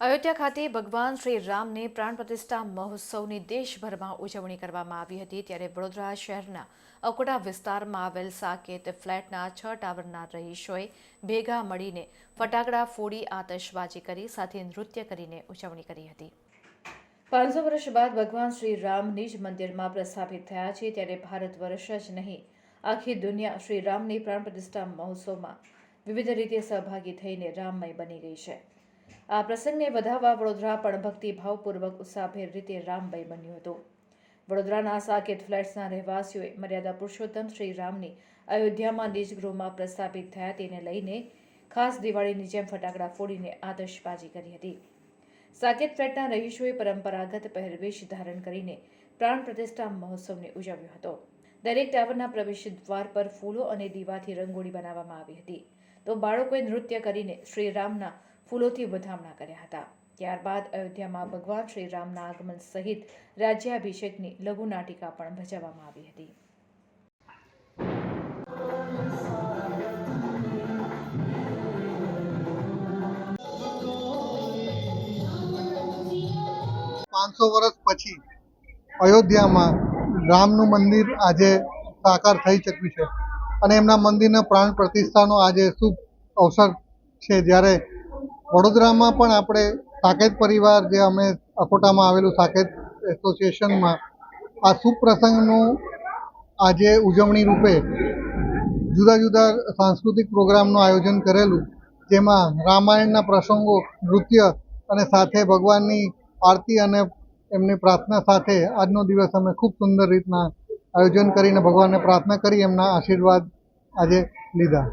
અયોધ્યા ખાતે ભગવાન શ્રી રામની પ્રાણ પ્રતિષ્ઠા મહોત્સવની દેશભરમાં ઉજવણી કરવામાં આવી હતી ત્યારે વડોદરા શહેરના અકોટા વિસ્તારમાં આવેલ સાકેત ફ્લેટના છ ટાવરના રહીશોએ ભેગા મળીને ફટાકડા ફોડી આતશબાજી કરી સાથે નૃત્ય કરીને ઉજવણી કરી હતી. પાંચસો વર્ષ બાદ ભગવાન શ્રી રામ નિજ મંદિરમાં પ્રસ્થાપિત થયા છે ત્યારે ભારત વર્ષ જ નહીં આખી દુનિયા શ્રી રામની પ્રાણ પ્રતિષ્ઠા મહોત્સવમાં વિવિધ રીતે સહભાગી થઈને રામમય બની ગઈ છે. આ પ્રસંગને વધાવવા વડોદરા પણ ભક્તિભાવપૂર્વક ઉત્સાહભેર રીતે રામમય બન્યું હતું. વડોદરાના સાકેત ફ્લેટ્સના રહેવાસીઓએ મર્યાદા પુરુષોત્તમ શ્રી રામની અયોધ્યામાં ગૃહમાં પ્રસ્થાપિત થયા તેને લઈને ખાસ દિવાળીની જેમ ફટાકડા ફોડીને આતશબાજી કરી હતી. સાકેત ફ્લેટના રહીશોએ પરંપરાગત પહેરવેશ ધારણ કરીને પ્રાણ પ્રતિષ્ઠા મહોત્સવને ઉજવ્યો હતો. દરેક ટાવરના પ્રવેશ દ્વાર પર ફૂલો અને દીવાથી રંગોળી બનાવવામાં આવી હતી. તો બાળકોએ નૃત્ય કરીને શ્રીરામના ફૂલોથી વધામણા કર્યા હતા. ત્યારબાદ અયોધ્યામાં ભગવાન શ્રીરામના આગમન સહિત રાજ્યાભિષેકની લઘુનાટિકા પણ ભજવવામાં આવી હતી. પાંચસો વર્ષ પછી અયોધ્યામાં રામનું મંદિર આજે સાકાર થઈ ચૂક્યું છે. અને એમના મંદિરના પ્રાણ પ્રતિષ્ઠાનો આજે શુભ અવસર છે. જ્યારે વડોદરામાં પણ આપણે સાકેત પરિવાર જે અમે અકોટામાં આવેલું સાકેત એસોસિએશનમાં આ શુભ પ્રસંગનું આજે ઉજવણી રૂપે જુદા જુદા સાંસ્કૃતિક પ્રોગ્રામનું આયોજન કરેલું, જેમાં રામાયણના પ્રસંગો, નૃત્ય અને સાથે ભગવાનની આરતી અને એમની પ્રાર્થના સાથે આજનો દિવસ અમે ખૂબ સુંદર રીતના આયોજન કરીને ભગવાનને પ્રાર્થના કરી એમના આશીર્વાદ આજે લીધા.